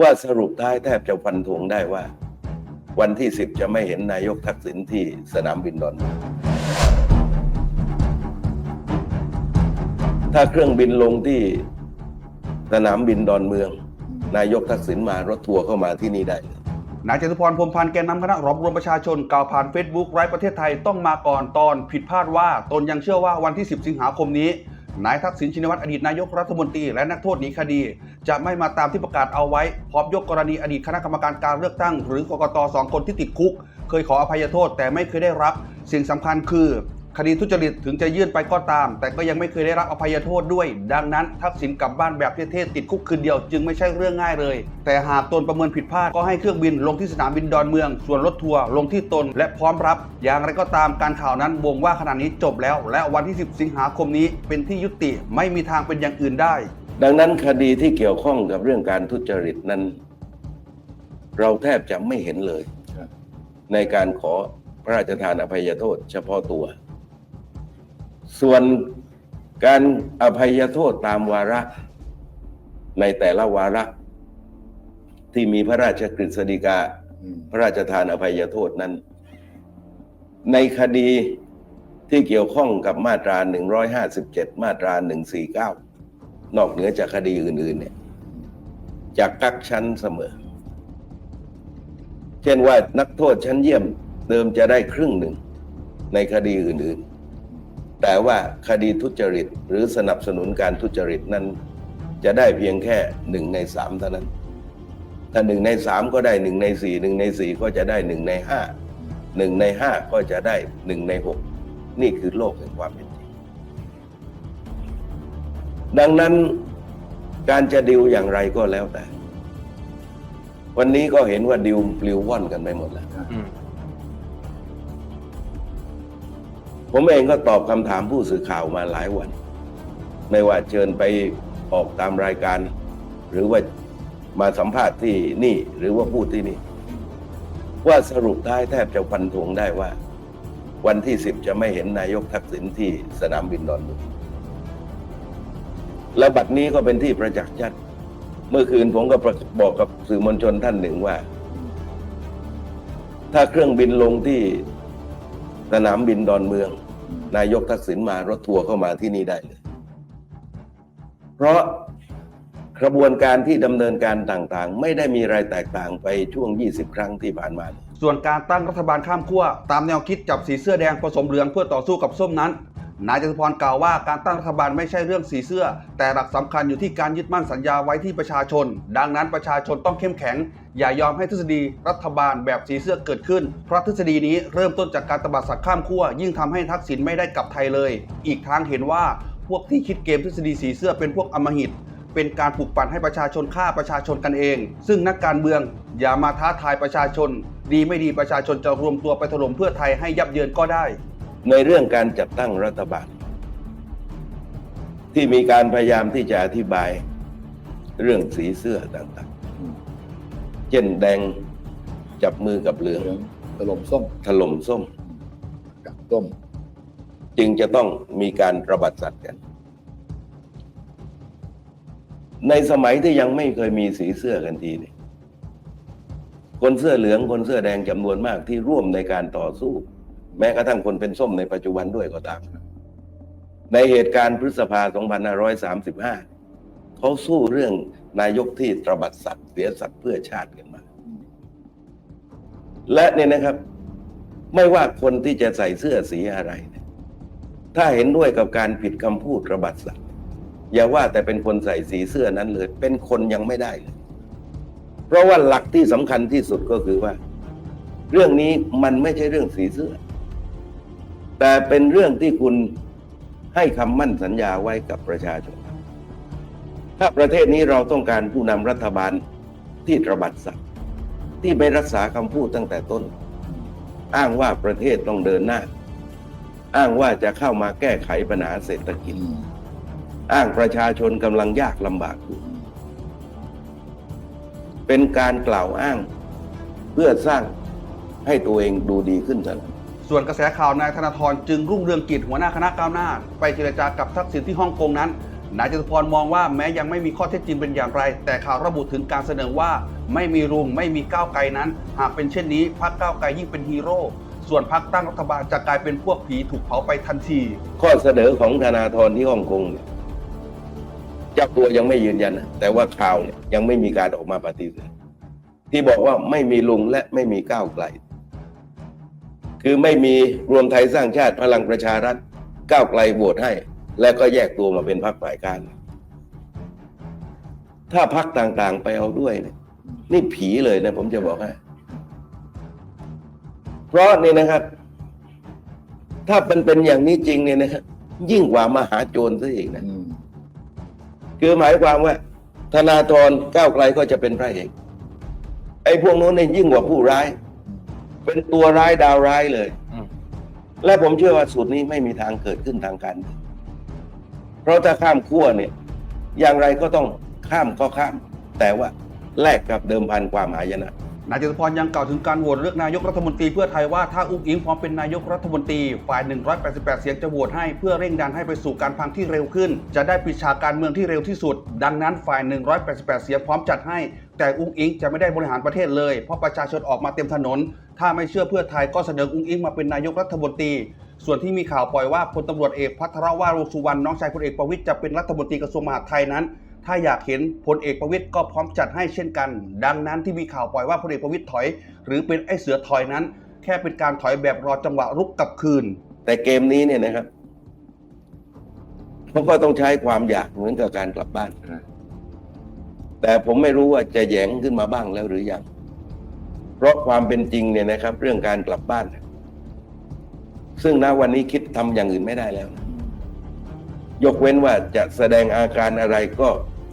ว่าสรุปท้ายแทบจะฟันธงได้ว่า วันที่สิบจะไม่เห็นนายกทักษิณที่สนามบินดอนเมืองถ้าเครื่องบินลงที่สนามบินดอนเมือง นายกทักษิณมารถทัวร์เข้ามาที่นี่ได้นายจตุพรพรมพันธ์แกนนำคณะรอบรวมประชาชนกล่าวผ่าน Facebook ไร้ประเทศไทยต้องมาก่อนตอนผิดพลาดว่าตนยังเชื่อว่าวันที่ 10 สิงหาคมนี้ นายทักษิณชินวัตรอดีตนายกรัฐมนตรีและนักโทษหนีคดี จะไม่มาตามที่ประกาศเอาไว้ พร้อมยกกรณีอดีตคณะกรรมการการเลือกตั้ง หรือกกตสองคนที่ติดคุก เคยขออภัยโทษแต่ไม่เคยได้รับ สิ่งสำคัญคือ คดีทุจริตถึงจะยื่นไปก็ตาม แต่ก็ยังไม่เคยได้รับอภัยโทษด้วย ดังนั้นทักษิณกลับบ้านแบบเท่ๆติดคุกคืนเดียวจึงไม่ใช่เรื่องง่ายเลย แต่หากตนประเมินผิดพลาดก็ให้เครื่องบินลงที่สนามบินดอนเมือง ส่วนรถทัวร์ลงที่ตนและพร้อมรับ อย่างไรก็ตามการข่าวนั้นบ่งว่าขณะนี้จบแล้ว และวันที่ 10 สิงหาคมนี้เป็นที่ยุติไม่มีทางเป็นอย่างอื่นได้ ดังนั้นคดีที่เกี่ยวข้องกับเรื่องการทุจริตนั้น เราแทบจะไม่เห็นเลยครับในการขอพระราชทานอภัยโทษ เฉพาะตัว ส่วนการอภัยโทษตามวาระ ในแต่ละวาระ ที่มีพระราชกฤษฎีกาอืมพระราชทานอภัยโทษนั้น ในคดีที่เกี่ยวข้องกับมาตรา 157 มาตรา 149 นอกเหนือจากคดีอื่น ๆ เนี่ยจะกักชั้นเสมอ เช่นว่านักโทษชั้นเยี่ยมเดิมจะได้ครึ่งหนึ่งในคดีอื่น ๆ แต่ว่าคดีทุจริตหรือสนับสนุนการทุจริตนั้น จะได้เพียงแค่หนึ่งในสามเท่านั้นถ้าหนึ่งในสามก็ได้หนึ่งในสี่หนึ่งในสี่ก็จะได้หนึ่งในห้าหนึ่งในห้าก็จะได้หนึ่งในหกนี่คือโลกแห่งความเป็นจริง ดังนั้นการจะดิวอย่างไรก็แล้วแต่ วันนี้ก็เห็นว่าดิวปลิวว่อนกันไปหมดแล้ว ผมเองก็ตอบคำถามผู้สื่อข่าวมาหลายวัน ไม่ว่าเชิญไปออกตามรายการ หรือว่ามาสัมภาษณ์ที่นี่หรือว่าพูดที่นี่ ว่าสรุปท้แทบจะฟันธงได้ว่า วันที่สิบจะไม่เห็นนายกทักษิณที่สนามบินดอนเมืองและบัดนี้ก็เป็นที่ประจักษ์ชัดเมื่อคืนผมก็บอกกับสื่อมวลชนท่านหนึ่งว่า ถ้าเครื่องบินลงที่ สนามบินดอนเมือง นายกทักษิณมารถทัวร์เข้ามาที่นี่ได้เลย เพราะกระบวนการที่ดำเนินการต่างๆ ไม่ได้มีอะไรแตกต่างไปช่วง 20 ครั้งที่ผ่านมา ส่วนการตั้งรัฐบาลข้ามขั้วตามแนวคิดจับสีเสื้อแดงผสมเหลืองเพื่อต่อสู้กับส้มนั้น นายจตุพรกล่าวว่าการตั้งรัฐบาลไม่ใช่เรื่องสีเสื้อ แต่หลักสำคัญอยู่ที่การยึดมั่นสัญญาไว้ที่ประชาชน ดังนั้นประชาชนต้องเข้มแข็ง อย่ายอมให้ทฤษฎีรัฐบาลแบบสีเสื้อเกิดขึ้น เพราะทฤษฎีนี้เริ่มต้นจากการตบัดสัตว์ข้ามขั้วยิ่งทำให้ทักษิณไม่ได้กลับไทยเลย อีกทางเห็นว่าพวกที่คิดเกมทฤษฎีสีเสื้อเป็นพวกอมหิต เป็นการปลุกปั่นให้ประชาชนฆ่าประชาชนกันเอง ซึ่งนักการเมืองอย่ามาท้าทายประชาชน ดีไม่ดีประชาชนจะรวมตัวไปถล่มเพื่อไทยให้ยับเยินก็ได้ ในเรื่องการจัดตั้งรัฐบาล ที่มีการพยายามที่จะอธิบายเรื่องสีเสื้อต่างๆ เช่นแดงจับมือกับเหลืองเหลืองตลมส้มถล่มส้ม กับต้มจึงจะต้องมีการระบาดสัตว์กัน ในสมัยที่ยังไม่เคยมีสีเสื้อกันทีนี่คนเสื้อเหลืองคนเสื้อแดงจำนวนมากที่ร่วมในการต่อสู้ แม้กระทั่งคนเป็นส้มในปัจจุบันด้วยก็ตาม ในเหตุการณ์พฤษภา 2535 เขาสู้เรื่องนายกที่ตระบัดสัตว์เสียสัตว์เพื่อชาติกันมา และเนี่ยนะครับ ไม่ว่าคนที่จะใส่เสื้อสีอะไรเนี่ยถ้าเห็นด้วยกับการผิดคำพูดระบัดสัตว์ อย่าว่าแต่เป็นคนใส่สีเสื้อนั้นเลย เป็นคนยังไม่ได้เลย เพราะว่าหลักที่สำคัญที่สุดก็คือว่า เรื่องนี้มันไม่ใช่เรื่องสีเสื้อ แต่เป็นเรื่องที่คุณให้คำมั่นสัญญาไว้กับประชาชน ถ้าประเทศนี้เราต้องการผู้นำรัฐบาลที่ตระบัดสัตว์ที่ไม่รักษาคำพูดตั้งแต่ต้น อ้างว่าประเทศต้องเดินหน้า อ้างว่าจะเข้ามาแก้ไขปัญหาเศรษฐกิจ อ้างประชาชนกำลังยากลำบากอยู่เป็นการกล่าวอ้างเพื่อสร้างให้ตัวเองดูดีขึ้นเท่านั้นส่วนกระแสข่าวนายธนาธรจึงรุ่งเรืองกิจหัวหน้าคณะก้าวหน้า ไปเจรจากับทักษิณที่ฮ่องกงนั้น นายจตุพรมองว่าแม้ยังไม่มีข้อเท็จจริงเป็นอย่างไร แต่ข่าวระบุถึงการเสนอว่า ไม่มีรุงไม่มีก้าวไกลนั้น หากเป็นเช่นนี้พรรคก้าวไกลยิ่งเป็นฮีโร่ส่วนพรรคตั้งรัฐบาลจะกลายเป็นพวกผีถูกเผาไปทันที ข้อเสนอของธนาธรที่ฮ่องกงเนี่ยเจ้าตัวยังไม่ยืนยันนะแต่ว่าข่าวเนี่ยยังไม่มีการออกมาปฏิเสธที่บอกว่าไม่มีลุงและไม่มีก้าวไกล คือไม่มีรวมไทยสร้างชาติพลังประชารัฐก้าวไกลโหวตให้ และก็แยกตัวมาเป็นพรรคฝ่ายค้านถ้าพรรคต่างๆ ไปเอาด้วยเนี่ยนี่ผีเลยนะ ผมจะบอกให้เพราะนี่นะครับ ถ้าเป็นเป็นอย่างนี้จริงเนี่ยนะครับยิ่งกว่ามหาโจรซะอีกนะอืมคือหมายความว่า ธนาธรก้าวไกลก็จะเป็นพระเอกไอ้พวกโน้นเนี่ยยิ่งกว่าผู้ร้าย เป็นตัวร้ายดาวร้ายเลยอืมและผมเชื่อว่าสูตรนี้ไม่มีทางเกิดขึ้นทางการเมือง เพราะถ้าข้ามขั้วเนี่ยอย่างไรก็ต้องข้ามก็ข้าม แต่ว่าแลกกับเดิมพันความหายนะนายจตุพรยังกล่าวถึงการโหวตเลือกนายกรัฐมนตรีเพื่อไทยว่าถ้าอุ้งอิงพร้อมเป็นนายกรัฐมนตรี ฝ่าย 188 เสียงจะโหวตให้เพื่อเร่งดันให้ไปสู่การพังที่เร็วขึ้น จะได้ปิดฉากการเมืองที่เร็วที่สุด ดังนั้นฝ่าย 188 เสียงพร้อมจัดให้ แต่อุ้งอิงจะไม่ได้บริหารประเทศเลย เพราะประชาชนออกมาเต็มถนน ถ้าไม่เชื่อเพื่อไทยก็เสนออุ้งอิงมาเป็นนายกรัฐมนตรี ส่วนที่มีข่าวปล่อยว่าพลตำรวจเอกพัทรวารุสุวรรณน้องชายพลเอกประวิตยจะเป็นรัฐมนตรีกระทรวงมหาดไทยนั้น ถ้าอยากเห็นพลเอกประวิตยก็พร้อมจัดให้เช่นกัน ดังนั้นที่มีข่าวปล่อยว่าพลเอกประวิตยถอย หรือเป็นไอ้เสือถอยนั้น แค่เป็นการถอยแบบรอจังหวะรุกกลับคืน แต่เกมนี้เนี่ยนะครับเขาก็ต้องใช้ความอยากเหมือนกับการกลับบ้าน แต่ผมไม่รู้ว่าจะแยงขึ้นมาบ้างแล้วหรือยัง เพราะความเป็นจริงเนี่ยนะครับ เรื่องการกลับบ้าน ซึ่งณวันนี้คิดทำอย่างอื่นไม่ได้แล้วนะยกเว้นว่าจะแสดงอาการอะไรก็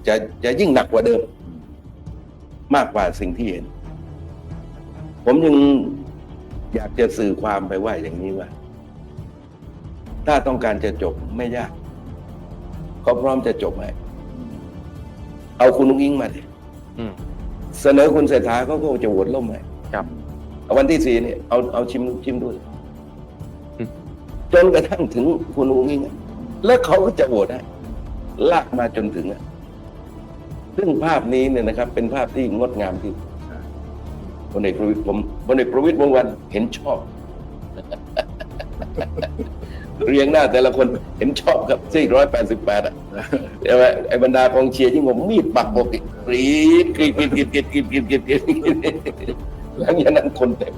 จะจะยิ่งหนักกว่าเดิม มากกว่าสิ่งที่เห็น ผมยังอยากจะสื่อความไปว่าอย่างนี้ว่า ถ้าต้องการจะจบไม่ยากเขาพร้อมจะจบให้เอาคุณนุ้งอิงมาดิอืมเสนอคุณเศรษฐาเขาก็จะโหวตล่มให้ครับเอาวันที่สี่เนี่ยเอาเอาชิมชิมด้วยอืม จนกระทั่งถึงคุณนุ้งอิงแล้วเขาก็จะโหวตให้ลากมาจนถึงอะซึ่งภาพนี้เนี่ยนะครับ เป็นภาพที่งดงามที่พลเอกประวิตยผมพลเอกประวิตยวงวันเห็นชอบ เรียงหน้าแต่ละคนเห็นชอบครับสี่ร้อยแปดสิบแปดอะไหมไอ้บรรดากองเชียร์ที่ผมมีดปักอกอีกกรีดกรีดกรีดกรีดกรีดกรีดกรีดกรีดกรีดหลังจากนั้นคนเต็ม